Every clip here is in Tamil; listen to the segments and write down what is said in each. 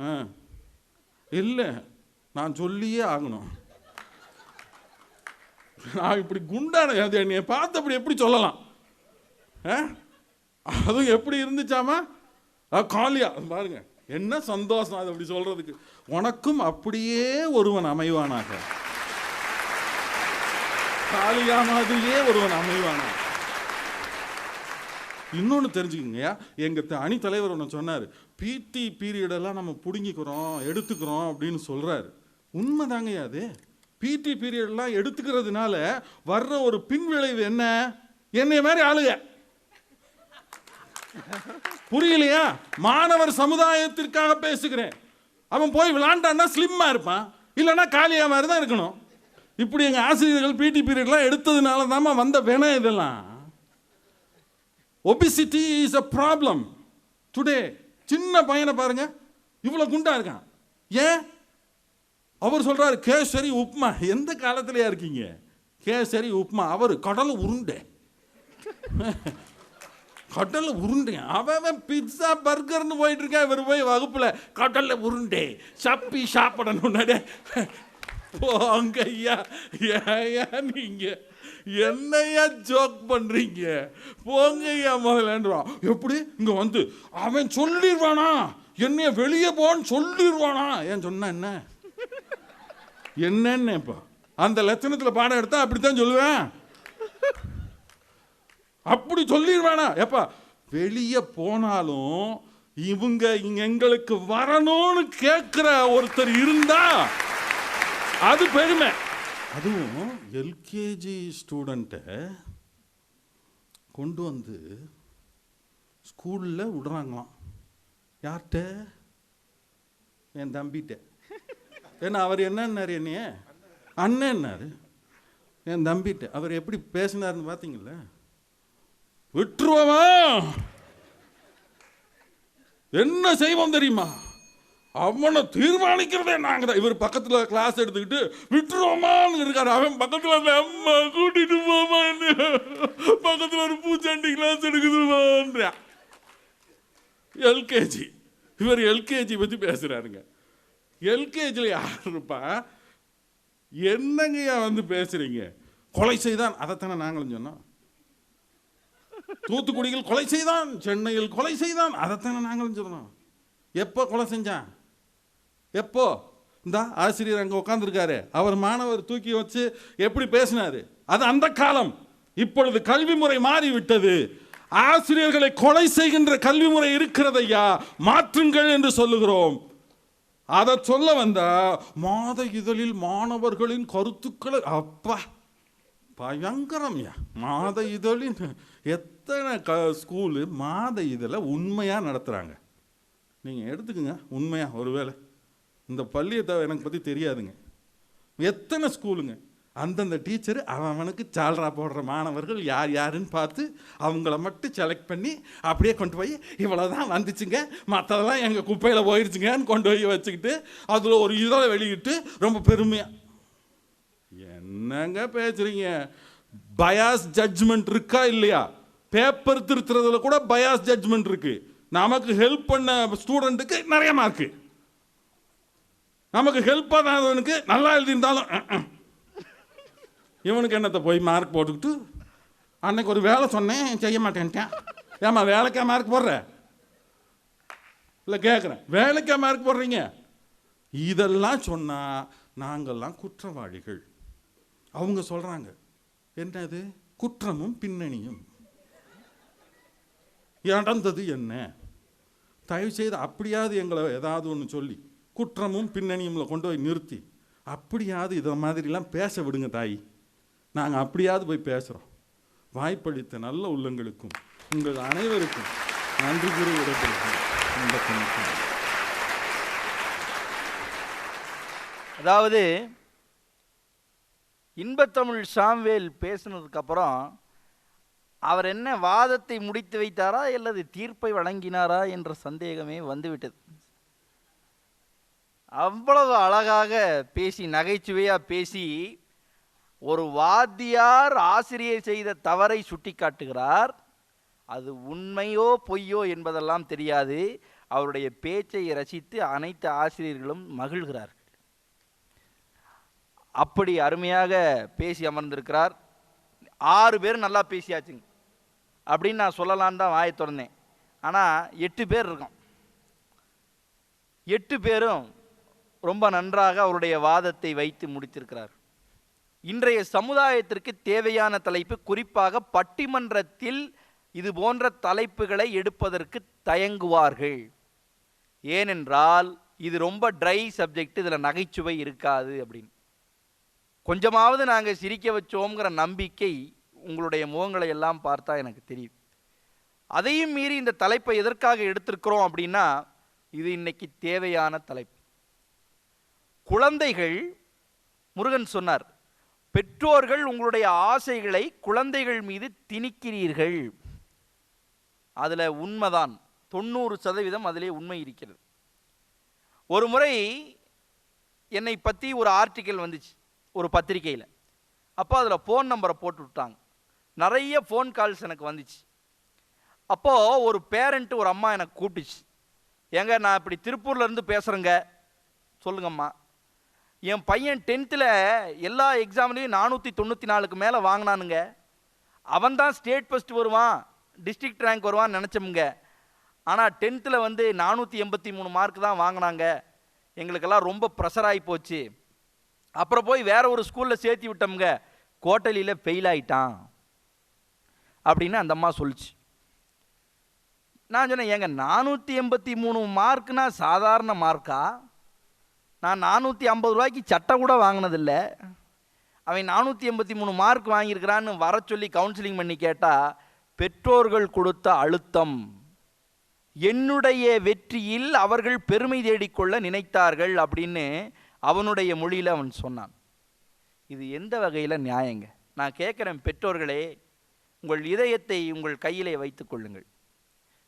ஆ. இல்லை நான் சொல்லியே ஆகணும். நான் இப்படி குண்டான அது பார்த்து அப்படி எப்படி சொல்லலாம்? ஆ? அதுவும் எப்படி இருந்துச்சாமா? ஆ, காலியா. பாருங்க என்ன சந்தோஷம் அது அப்படி சொல்றதுக்கு. உனக்கும் அப்படியே ஒருவன் அமைவானாக. காளியா மாதிரியே ஒருவன் அமைவானாக. இன்னொன்று தெரிஞ்சுக்கங்கய்யா. எங்கள் அணி தலைவர் ஒன்று சொன்னார் பிடி பீரியடெல்லாம் நம்ம பிடுங்கிக்கிறோம் எடுத்துக்கிறோம் அப்படின்னு சொல்கிறாரு உண்மைதாங்கய்யா அது? பிடி பீரியட்லாம் எடுத்துக்கிறதுனால வர்ற ஒரு பின்விளைவு என்ன? என்னைய மாதிரி ஆளுங்க. புரியலையா? மாணவர் சமுதாயத்திற்காக பேசுகிறேன். அவன் போய் விளாண்டான்னா ஸ்லிம்மாக இருப்பான். இல்லைன்னா காலியா மாதிரி தான் இருக்கணும். இப்படி எங்கள் ஆசிரியர்கள் பிடி பீரியட்லாம் எடுத்ததுனால தாம்மா வந்த வேணாம் இதெல்லாம். Obesity is a problem today சின்ன பையனை பாருங்க இவ்வளோ குண்டா இருக்கான். ஏன்? அவர் சொல்றாரு கேசரி உப்மா. எந்த காலத்துலயா இருக்கீங்க? கேசரி உப்மா. அவர் கடல் உருண்டை. கடல் உருண்டை. அவன் பிட்சா பர்கர்னு போயிட்டு இருக்கா இவர் போய் வகுப்புல. கடல்ல உருண்டை. சப்பி சாப்பிடணும் போங்க ஐயா ஏயா நீங்க. என்னையா ஜோக் பண்ணுறீங்க போங்கய்யா ஐயா முதலன்றான் எப்படி? இங்கே வந்து அவன் சொல்லிடுவானா? என்னைய வெளியே போன்னு சொல்லிடுவானா? ஏன் சொன்ன என்ன? என்னன்னு இப்போ. அந்த லட்சணத்தில் பாடம் எடுத்தா அப்படித்தான் சொல்லுவேன். அப்படி சொல்லிடுவானா? எப்பா? வெளியே போனாலும் இவங்க எங்களுக்கு வரணும்னு கேட்குற ஒருத்தர் இருந்தா அது பெருமை. அதுவும் எல்கேஜி ஸ்டூடெண்ட்டை கொண்டு வந்து ஸ்கூலில் விடுறாங்களாம். யார்கிட்ட? என் தம்பிகிட்ட. ஏன்னா அவர் என்னன்னாரு என்னைய? அண்ணன்னாரு. என் தம்பிகிட்ட. அவர் எப்படி பேசினாருன்னு பார்த்தீங்களா விட்டுருவோமா? என்ன செய்வோம் தெரியுமா? அவனை தீர்மானிக்கிறதே நாங்க தான். இவர் பக்கத்துல கிளாஸ் எடுத்துக்கிட்டு விட்டுருவோமான்னு இருக்காரு. அவன் பக்கத்துல அந்த அம்மா கூட்டிட்டு போமா பக்கத்துல ஒரு பூச்சாண்டி கிளாஸ் எடுக்குதுமான்றா. எல்கேஜி. இவர் எல்கேஜி பத்தி பேசுறாருங்க. எல்கேஜியில் யார் இருப்பான் என்னங்கய்யா வந்து பேசுறீங்க? கொலை செய்தான். அதைத்தானே நாங்களும் சொன்னோம். தூத்துக்குடியில் கொலை செய்தான். சென்னையில் கொலை செய்தான். அதைத்தானே நாங்களும் சொன்னோம். எப்போ கொலை செஞ்சான்? எப்போ? இந்த ஆசிரியர் அங்கே உட்காந்துருக்காரு அவர் மாணவர் தூக்கி வச்சு எப்படி பேசினாரு? அது அந்த காலம். இப்பொழுது கல்வி முறை மாறிவிட்டது. ஆசிரியர்களை கொலை செய்கின்ற கல்வி முறை இருக்கிறதையா? மாற்றுங்கள் என்று சொல்லுகிறோம். அதை சொல்ல வந்த மாத இதழில் மாணவர்களின் கருத்துக்களை அப்பா பயங்கரம்யா. மாத இதழின் எத்தனை க ஸ்கூலு மாத இதழை உண்மையாக நடத்துகிறாங்க நீங்கள் எடுத்துக்கங்க உண்மையாக ஒருவேளை இந்த பள்ளியை தவிர எனக்கு பற்றி தெரியாதுங்க. எத்தனை ஸ்கூலுங்க? அந்தந்த டீச்சர் அவன் அவனுக்கு சால்ரா போடுற மாணவர்கள் யார் யாருன்னு பார்த்து அவங்கள மட்டும் செலக்ட் பண்ணி அப்படியே கொண்டு போய் இவ்வளோதான் வந்துச்சுங்க. மற்றதெல்லாம் எங்கள் குப்பையில் போயிருச்சுங்கன்னு கொண்டு போய் வச்சுக்கிட்டு அதில் ஒரு இதழை வெளியிட்டு ரொம்ப பெருமையாக என்னங்க பேசுறீங்க? பயாஸ் ஜட்ஜ்மெண்ட் இருக்கா இல்லையா? பேப்பர் திருத்துறதுல கூட பயாஸ் ஜட்ஜ்மெண்ட் இருக்கு. நமக்கு ஹெல்ப் பண்ண ஸ்டூடெண்ட்டுக்கு நிறைய மார்க்கு நமக்கு ஹெல்ப் பண்ணாதவனுக்கு நல்லா எழுதியிருந்தாலும் இவனுக்கு என்னத்தை போய் மார்க் போட்டுக்கிட்டு அன்னைக்கு ஒரு வேலை சொன்னேன் செய்ய மாட்டேன்ட்டேன். ஏமா வேலைக்கா மார்க் போடுற? இல்லை கேட்குறேன் வேலைக்கா மார்க் போடுறீங்க? இதெல்லாம் சொன்னால் நாங்கள்லாம் குற்றவாளிகள். அவங்க சொல்கிறாங்க என்னது? குற்றமும் பின்னணியும். நடந்தது என்ன? தயவு செய்து அப்படியாவது எங்களை ஏதாவது ஒன்று சொல்லி குற்றமும் பின்னணியும்ல கொண்டு போய் நிறுத்தி. அப்படியாவது இதை மாதிரிலாம் பேச விடுங்க தாய். நாங்கள் அப்படியாவது போய் பேசுகிறோம் வாய்ப்பளித்த நல்ல உள்ளங்களுக்கும் உங்கள் அனைவருக்கும் நன்றி கூறி விடைபெறுகிறேன். அதாவது இன்பத்தமிழ் சாம்வேல் பேசினதுக்கப்புறம் அவர் என்ன வாதத்தை முடித்து வைத்தாரா அல்லது தீர்ப்பை வழங்கினாரா என்ற சந்தேகமே வந்துவிட்டது. அவ்வளவு அழகாக பேசி நகைச்சுவையாக பேசி ஒரு வாத்தியார் ஆசிரியர் செய்த தவறை சுட்டிக்காட்டுகிறார். அது உண்மையோ பொய்யோ என்பதெல்லாம் தெரியாது. அவருடைய பேச்சை ரசித்து அனைத்து ஆசிரியர்களும் மகிழ்கிறார்கள். அப்படி அருமையாக பேசி அமர்ந்திருக்கிறார். ஆறு பேர் நல்லா பேசியாச்சுங்க. அப்படின்னு நான் சொல்லலான்னு தான் வாயை திறந்தேன். ஆனால் எட்டு பேர் இருக்கோம். எட்டு பேரும் ரொம்ப நன்றாக அவருடைய வாதத்தை வைத்து முடித்திருக்கிறார். இன்றைய சமுதாயத்திற்கு தேவையான தலைப்பு குறிப்பாக பட்டிமன்றத்தில் இது போன்ற தலைப்புகளை எடுப்பதற்கு தயங்குவார்கள். ஏனென்றால் இது ரொம்ப ட்ரை சப்ஜெக்ட் இதில் நகைச்சுவை இருக்காது அப்படின்னு. கொஞ்சமாவது நாங்கள் சிரிக்க வச்சோங்கிற நம்பிக்கை உங்களுடைய முகங்களை எல்லாம் பார்த்தா எனக்கு தெரியும். அதையும் மீறி இந்த தலைப்பை எதற்காக எடுத்திருக்கிறோம் அப்படின்னா இது இன்னைக்கு தேவையான தலைப்பு. குழந்தைகள் முருகன் சொன்னார் பெற்றோர்கள் உங்களுடைய ஆசைகளை குழந்தைகள் மீது திணிக்கிறீர்கள். அதில் உண்மைதான். தொண்ணூறு சதவீதம் அதிலே உண்மை இருக்கிறது. ஒரு முறை என்னை பற்றி ஒரு ஆர்டிக்கல் வந்துச்சு ஒரு பத்திரிக்கையில் அப்போ அதில் ஃபோன் நம்பரை போட்டு விட்டாங்க. நிறைய ஃபோன் கால்ஸ் எனக்கு வந்துச்சு. அப்போது ஒரு பேரண்ட்டு ஒரு அம்மா எனக்கு கூப்பிட்டுச்சு. ஏங்க நான் இப்படி திருப்பூர்லேருந்து பேசுகிறேங்க சொல்லுங்கம்மா. என் பையன் டென்த்தில் எல்லா எக்ஸாம்லேயும் நானூற்றி தொண்ணூற்றி நாலுக்கு மேலே வாங்கினானுங்க. அவன் தான் ஸ்டேட் ஃபஸ்ட் வருவான் டிஸ்ட்ரிக்ட் ரேங்க் வருவான்னு நினச்சோமுங்க. ஆனால் டென்த்தில் வந்து நானூற்றி எண்பத்தி மூணு மார்க் தான் வாங்கினாங்க. எங்களுக்கெல்லாம் ரொம்ப ப்ரெஷர் ஆகி போச்சு. அப்புறம் போய் வேற ஒரு ஸ்கூலில் சேர்த்தி விட்டோமுங்க. கோட்டலியில் ஃபெயில் ஆகிட்டான் அப்படின்னு அந்த அம்மா சொல்லுச்சு. நான் சொன்னேன் ஏங்க நானூற்றி எண்பத்தி மூணு மார்க்னா சாதாரண மார்க்கா நான் நானூற்றி ஐம்பது ரூபாய்க்கு சட்டை கூட வாங்கினதில்லை. அவன் நானூற்றி எண்பத்தி மூணு மார்க் வாங்கியிருக்கிறான்னு வர சொல்லி கவுன்சிலிங் பண்ணி கேட்டால் பெற்றோர்கள் கொடுத்த அழுத்தம். என்னுடைய வெற்றியில் அவர்கள் பெருமை தேடிக்கொள்ள நினைத்தார்கள் அப்படின்னு அவனுடைய மொழியில் அவன் சொன்னான். இது எந்த வகையில் நியாயங்க? நான் கேட்குறேன் பெற்றோர்களே உங்கள் இதயத்தை உங்கள் கையிலே வைத்துக் கொள்ளுங்கள்.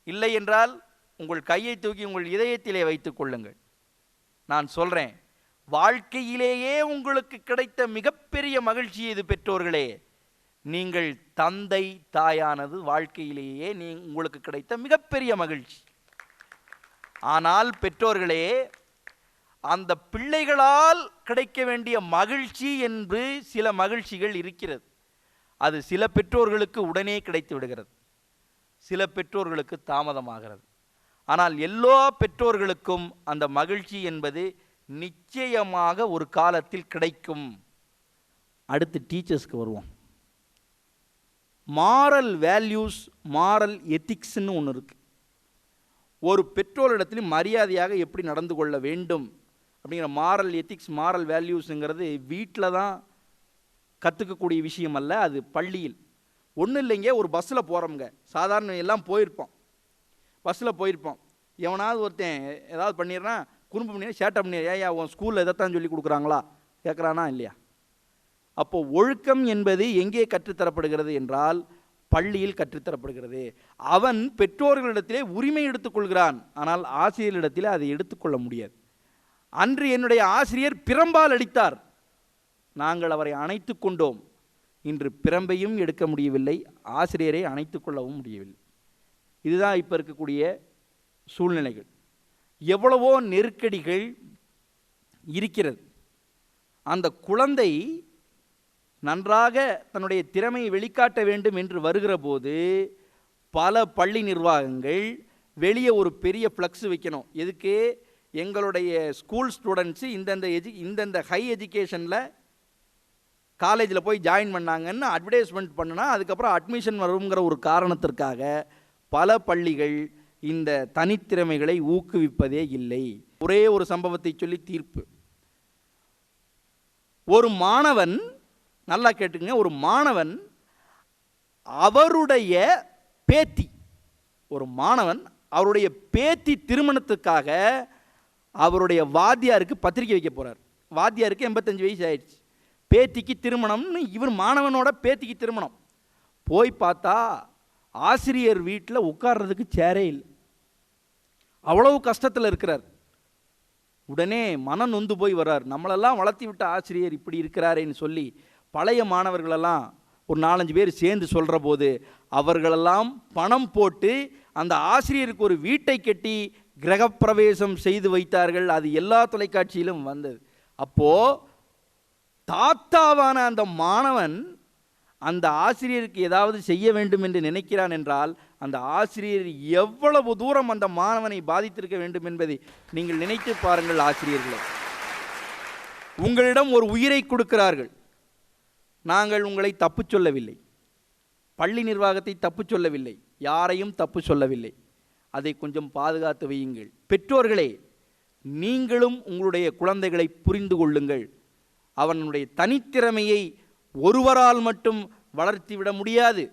இல்லை என்றால் உங்கள் கையை தூக்கி உங்கள் இதயத்திலே வைத்துக் கொள்ளுங்கள். நான் சொல்கிறேன் வாழ்க்கையிலேயே உங்களுக்கு கிடைத்த மிகப்பெரிய மகிழ்ச்சி இது பெற்றோர்களே? நீங்கள் தந்தை தாயானது வாழ்க்கையிலேயே நீ உங்களுக்கு கிடைத்த மிகப்பெரிய மகிழ்ச்சி. ஆனால் பெற்றோர்களே அந்த பிள்ளைகளால் கிடைக்க வேண்டிய மகிழ்ச்சி என்று சில மகிழ்ச்சிகள் இருக்கிறது. அது சில பெற்றோர்களுக்கு உடனே கிடைத்து விடுகிறது. சில பெற்றோர்களுக்கு தாமதமாகிறது. ஆனால் எல்லா பெற்றோர்களுக்கும் அந்த மகிழ்ச்சி என்பது நிச்சயமாக ஒரு காலத்தில் கிடைக்கும். அடுத்து டீச்சர்ஸ்க்கு வருவோம். மாரல் வேல்யூஸ் மாரல் எத்திக்ஸ்னு ஒன்று இருக்குது ஒரு பெற்றோரிடத்தில் மரியாதையாக எப்படி நடந்து கொள்ள வேண்டும் அப்படிங்கிற மாரல் எத்திக்ஸ் மாரல் வேல்யூஸுங்கிறது வீட்டில் தான் கற்றுக்கக்கூடிய விஷயம் அல்ல அது பள்ளியில். ஒன்றும் இல்லைங்க ஒரு பஸ்ஸில் போகிறோம்ங்க சாதாரண எல்லாம் போயிருப்போம். பஸ்ஸில் போயிருப்போம். எவனாவது ஒருத்தன் ஏதாவது பண்ணிடுறான் குறும்பு பண்ணி சேட்டை பண்ணி ஏயா உன் ஸ்கூலில் இதைத்தான் சொல்லி கொடுக்குறாங்களா? கேட்குறானா இல்லையா? அப்போது ஒழுக்கம் என்பது எங்கே கற்றுத்தரப்படுகிறது என்றால் பள்ளியில் கற்றுத்தரப்படுகிறது. அவன் பெற்றோர்களிடத்திலே உரிமை எடுத்துக்கொள்கிறான் ஆனால் ஆசிரியர்களிடத்திலே அதை எடுத்துக்கொள்ள முடியாது. அன்று என்னுடைய ஆசிரியர் பிரம்பால் அடித்தார். நாங்கள் அவரை அணைத்து கொண்டோம். இன்று பிரம்பையும் எடுக்க முடியவில்லை ஆசிரியரை அணைத்து கொள்ளவும் முடியவில்லை. இதுதான் இப்போ இருக்கக்கூடிய சூழ்நிலைகள். எவ்வளவோ நெருக்கடிகள் இருக்கிறது. அந்த குழந்தை நன்றாக தன்னுடைய திறமையை வெளிக்காட்ட வேண்டும் என்று வருகிற போது பல பள்ளி நிர்வாகங்கள் வெளியே ஒரு பெரிய ஃப்ளக்ஸ் வைக்கணும். எதுக்கு? எங்களுடைய ஸ்கூல் ஸ்டூடெண்ட்ஸு இந்தந்த எஜு இந்தந்த ஹை எஜுகேஷனில் காலேஜில் போய் ஜாயின் பண்ணாங்கன்னு அட்வர்டைஸ்மெண்ட் பண்ணுனா அதுக்கப்புறம் அட்மிஷன் வருங்கிற ஒரு காரணத்திற்காக பல பள்ளிகள் இந்த தனித்திறமைகளை ஊக்குவிப்பதே இல்லை. ஒரே ஒரு சம்பவத்தை சொல்லி தீர்ப்பு. ஒரு மாணவன் நல்லா கேட்டுங்க ஒரு மாணவன் அவருடைய பேத்தி ஒரு மாணவன் அவருடைய பேத்தி திருமணத்துக்காக அவருடைய வாத்தியாருக்கு பத்திரிக்கை வைக்க போகிறார் வாத்தியாருக்கு எண்பத்தஞ்சு வயசு ஆயிடுச்சு. பேத்திக்கு திருமணம்னு இவர் மாணவனோட பேத்திக்கு திருமணம். போய் பார்த்தா ஆசிரியர் வீட்டில் உட்கார்றதுக்கு சேரே இல்லை. அவ்வளவு கஷ்டத்தில் இருக்கிறார். உடனே மனம் நொந்து போய் வர்றார். நம்மளெல்லாம் வளர்த்தி விட்ட ஆசிரியர் இப்படி இருக்கிறாரேன்னு சொல்லி பழைய மாணவர்களெல்லாம் ஒரு நாலஞ்சு பேர் சேர்ந்து சொல்கிற போது அவர்களெல்லாம் பணம் போட்டு அந்த ஆசிரியருக்கு ஒரு வீட்டை கட்டி கிரகப்பிரவேசம் செய்து வைத்தார்கள். அது எல்லா தொலைக்காட்சியிலும் வந்தது. அப்போது தாத்தாவான அந்த மாணவன் அந்த ஆசிரியருக்கு ஏதாவது செய்ய வேண்டும் என்று நினைக்கிறான் என்றால் அந்த ஆசிரியர் எவ்வளவு தூரம் அந்த மாணவனை பாதித்திருக்க வேண்டும் என்பதை நீங்கள் நினைத்து பாருங்கள் ஆசிரியர்களை. உங்களிடம் ஒரு உயிரை கொடுக்கிறார்கள். நாங்கள் உங்களை தப்பு சொல்லவில்லை. பள்ளி நிர்வாகத்தை தப்பு சொல்லவில்லை. யாரையும் தப்பு சொல்லவில்லை. அதை கொஞ்சம் பாதுகாத்து வையுங்கள். பெற்றோர்களே நீங்களும் உங்களுடைய குழந்தைகளை புரிந்து கொள்ளுங்கள். அவனுடைய தனித்திறமையை ஒருவரால் மட்டும் வளர்த்திவிட முடியாது.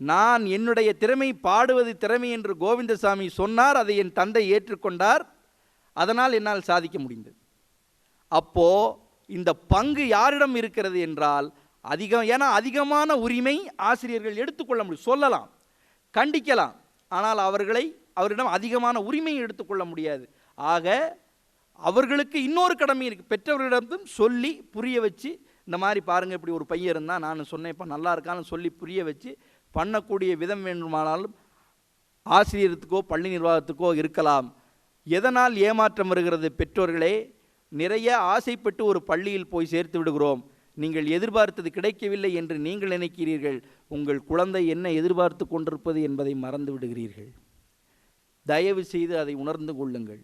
நான் என்னுடைய திறமை பாடுவது திறமை என்று கோவிந்தசாமி சொன்னார் அதை என் தந்தை ஏற்றுக்கொண்டார். அதனால் என்னால் சாதிக்க முடிந்தது. அப்போ இந்த பங்கு யாரிடம் இருக்கிறது என்றால் அதிகம் ஏன்னா அதிகமான உரிமை ஆசிரியர்கள் எடுத்துக்கொள்ள முடியும். சொல்லலாம் கண்டிக்கலாம். ஆனால் அவர்களை அவரிடம் அதிகமான உரிமை எடுத்துக்கொள்ள முடியாது. ஆக அவர்களுக்கு இன்னொரு கடமை இருக்குது பெற்றவர்களிடத்தும் சொல்லி புரிய வச்சு இந்த மாதிரி பாருங்கள் இப்படி ஒரு பையன் இருந்தால் நான் சொன்னேன் இப்போ நல்லா இருக்கான்னு சொல்லி புரிய வச்சு பண்ணக்கூடிய விதம் வேண்டுமானாலும் ஆசிரியருக்கோ பள்ளி நிர்வாகத்துக்கோ இருக்கலாம். எதனால் ஏமாற்றம் வருகிறது? பெற்றோர்களே நிறைய ஆசைப்பட்டு ஒரு பள்ளியில் போய் சேர்த்து விடுகிறோம். நீங்கள் எதிர்பார்த்தது கிடைக்கவில்லை என்று நீங்கள் நினைக்கிறீர்கள். உங்கள் குழந்தை என்ன எதிர்பார்த்து கொண்டிருப்பது என்பதை மறந்து விடுகிறீர்கள். தயவு செய்து அதை உணர்ந்து கொள்ளுங்கள்.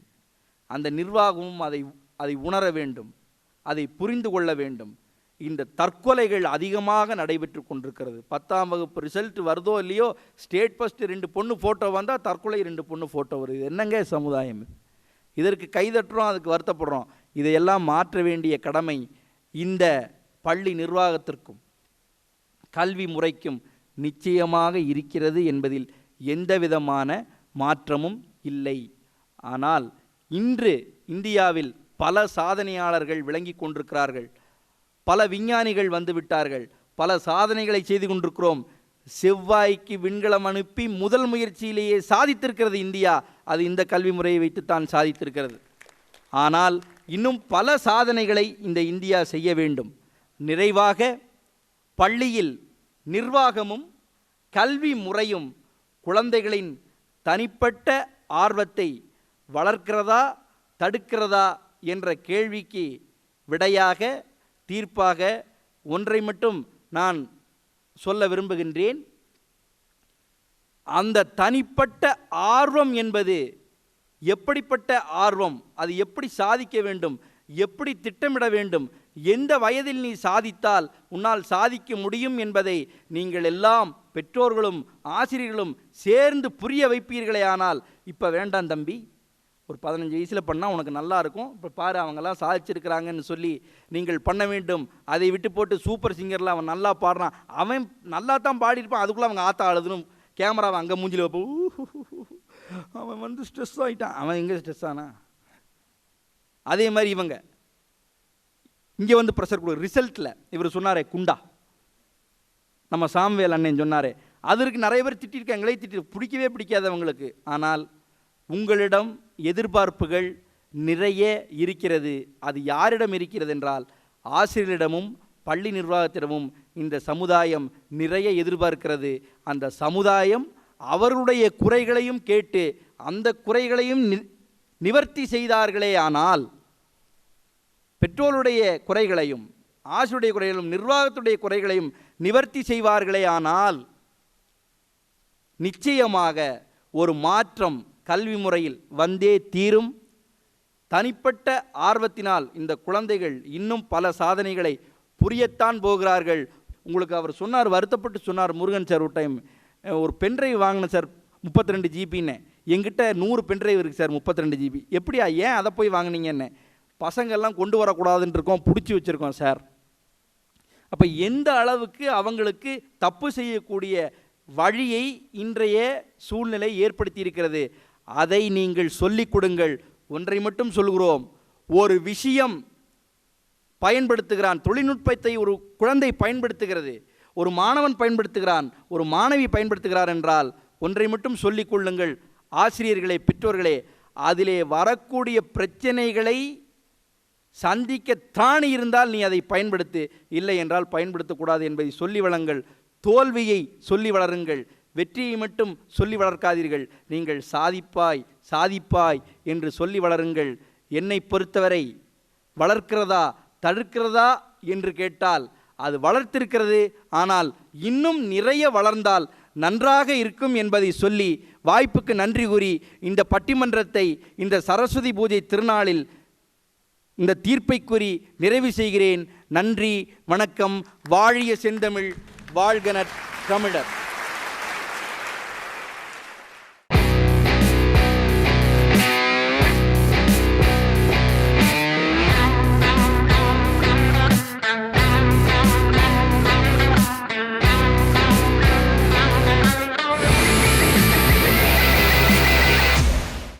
அந்த நிர்வாகமும் அதை அதை உணர வேண்டும். அதை புரிந்து கொள்ள வேண்டும். இந்த தற்கொலைகள் அதிகமாக நடைபெற்று கொண்டிருக்கிறது. பத்தாம் வகுப்பு ரிசல்ட் வருதோ இல்லையோ ஸ்டேட் ஃபஸ்ட்டு ரெண்டு பொண்ணு ஃபோட்டோ வந்தால் தற்கொலை ரெண்டு பொண்ணு ஃபோட்டோ வருது. என்னங்க சமுதாயம் இதற்கு கைதட்டுறோம் அதுக்கு வருத்தப்படுறோம். இதையெல்லாம் மாற்ற வேண்டிய கடமை இந்த பள்ளி நிர்வாகத்திற்கும் கல்வி முறைக்கும் நிச்சயமாக இருக்கிறது என்பதில் எந்தவிதமான மாற்றமும் இல்லை. ஆனால் இன்று இந்தியாவில் பல சாதனையாளர்கள் விளங்கி கொண்டிருக்கிறார்கள். பல விஞ்ஞானிகள் வந்து விட்டார்கள். பல சாதனைகளை செய்து கொண்டிருக்கிறோம். செவ்வாய்க்கு விண்கலம் அனுப்பி முதல் முயற்சியிலேயே சாதித்திருக்கிறது இந்தியா. அது இந்த கல்வி முறையை வைத்துத்தான் சாதித்திருக்கிறது. ஆனால் இன்னும் பல சாதனைகளை இந்த இந்தியா செய்ய வேண்டும். நிறைவாக பள்ளியில் நிர்வாகமும் கல்வி முறையும் குழந்தைகளின் தனிப்பட்ட ஆர்வத்தை வளர்க்கிறதா தடுக்கிறதா என்ற கேள்விக்கு விடையாக தீர்ப்பாக ஒன்றை மட்டும் நான் சொல்ல விரும்புகின்றேன். அந்த தனிப்பட்ட ஆர்வம் என்பது எப்படிப்பட்ட ஆர்வம்? அது எப்படி சாதிக்க வேண்டும்? எப்படி திட்டமிட வேண்டும்? எந்த வயதில் நீ சாதித்தால் உன்னால் சாதிக்க முடியும் என்பதை நீங்கள் எல்லாம் பெற்றோர்களும் ஆசிரியர்களும் சேர்ந்து புரிய வைப்பீர்களே ஆனால் இப்போ வேண்டாம் தம்பி. ஒரு பதினஞ்சு வயசில் பண்ணால் உனக்கு நல்லா இருக்கும். இப்போ பாரு அவங்கெல்லாம் சாதிச்சிருக்கிறாங்கன்னு சொல்லி நீங்கள் பண்ண வேண்டும். அதை விட்டு போட்டு சூப்பர் சிங்கரில் அவன் நல்லா பாடுறான். அவன் நல்லா தான் பாடியிருப்பான். அதுக்குள்ளே அவங்க ஆத்தா அழுதுனும் கேமராவை அங்கே மூஞ்சில் வைப்போம் அவன் வந்து ஸ்ட்ரெஸ் ஆகிட்டான் அவன் எங்கே ஸ்ட்ரெஸ் ஆனா? அதே மாதிரி இவங்க. இங்கே வந்து ப்ரெஷர் கொடு. ரிசல்ட்டில் இவர் சொன்னாரே குண்டா. நம்ம சாம்வேல் அண்ணன் சொன்னாரே. அதற்கு நிறைய பேர் திட்டிருக்காங்களே எங்களே திட்டி பிடிக்கவே பிடிக்காதவங்களுக்கு. ஆனால் உங்களிடம் எதிர்பார்ப்புகள் நிறைய இருக்கிறது. அது யாரிடம் இருக்கிறது என்றால் ஆசிரியரிடமும் பள்ளி நிர்வாகத்திடமும் இந்த சமுதாயம் நிறைய எதிர்பார்க்கிறது. அந்த சமுதாயம் அவருடைய குறைகளையும் கேட்டு அந்த குறைகளையும் நி- நிவர்த்தி செய்தார்களே ஆனால் பெற்றோருடைய குறைகளையும் ஆசிரியருடைய குறைகளையும் நிர்வாகத்துடைய குறைகளையும் நிவர்த்தி செய்வார்களே ஆனால் நிச்சயமாக ஒரு மாற்றம் கல்வி முறையில் வந்தே தீரும். தனிப்பட்ட ஆர்வத்தினால் இந்த குழந்தைகள் இன்னும் பல சாதனைகளை புரியத்தான் போகிறார்கள். உங்களுக்கு அவர் சொன்னார் வருத்தப்பட்டு சொன்னார் முருகன் சார் ஒரு டைம் ஒரு பென்ட்ரைவ் வாங்கினேன் சார் முப்பத்தி ரெண்டு ஜிபின்னு எங்கிட்ட நூறு பென்ட்ரைவ் இருக்குது சார் முப்பத்தி ரெண்டு ஜிபி எப்படியா ஏன் அதை போய் வாங்குனீங்கன்னு? பசங்கள்லாம் கொண்டு வரக்கூடாதுன்னு இருக்கோம் பிடிச்சி வச்சுருக்கோம் சார். அப்போ எந்த அளவுக்கு அவங்களுக்கு தப்பு செய்யக்கூடிய வழியை இன்றைய சூழ்நிலை ஏற்படுத்தி இருக்கிறது? அதை நீங்கள் சொல்லிக் கொடுங்கள். ஒன்றை மட்டும் சொல்கிறோம் ஒரு விஷயம் பயன்படுத்துகிறான். தொழில்நுட்பத்தை ஒரு குழந்தை பயன்படுத்துகிறது. ஒரு மாணவன் பயன்படுத்துகிறான். ஒரு மாணவி பயன்படுத்துகிறார் என்றால் ஒன்றை மட்டும் சொல்லிக் கொள்ளுங்கள். ஆசிரியர்களே பெற்றோர்களே அதிலே வரக்கூடிய பிரச்சனைகளை சந்திக்க இருந்தால் நீ அதை பயன்படுத்து. இல்லை என்றால் பயன்படுத்தக்கூடாது என்பதை சொல்லி வளங்கள் தோல்வியை சொல்லி வளருங்கள். வெற்றியை மட்டும் சொல்லி வளர்க்காதீர்கள். நீங்கள் சாதிப்பாய் சாதிப்பாய் என்று சொல்லி வளருங்கள். என்னை பொறுத்தவரை வளர்க்கிறதா தடுக்கிறதா என்று கேட்டால் அது வளர்த்திருக்கிறது. ஆனால் இன்னும் நிறைய வளர்ந்தால் நன்றாக இருக்கும் என்பதை சொல்லி வாய்ப்புக்கு நன்றி கூறி இந்த பட்டிமன்றத்தை இந்த சரஸ்வதி பூஜை திருநாளில் இந்த தீர்ப்பை கூறி நிறைவு செய்கிறேன். நன்றி வணக்கம். வாழிய செந்தமிழ் வாழ்கனர் தமிழர்.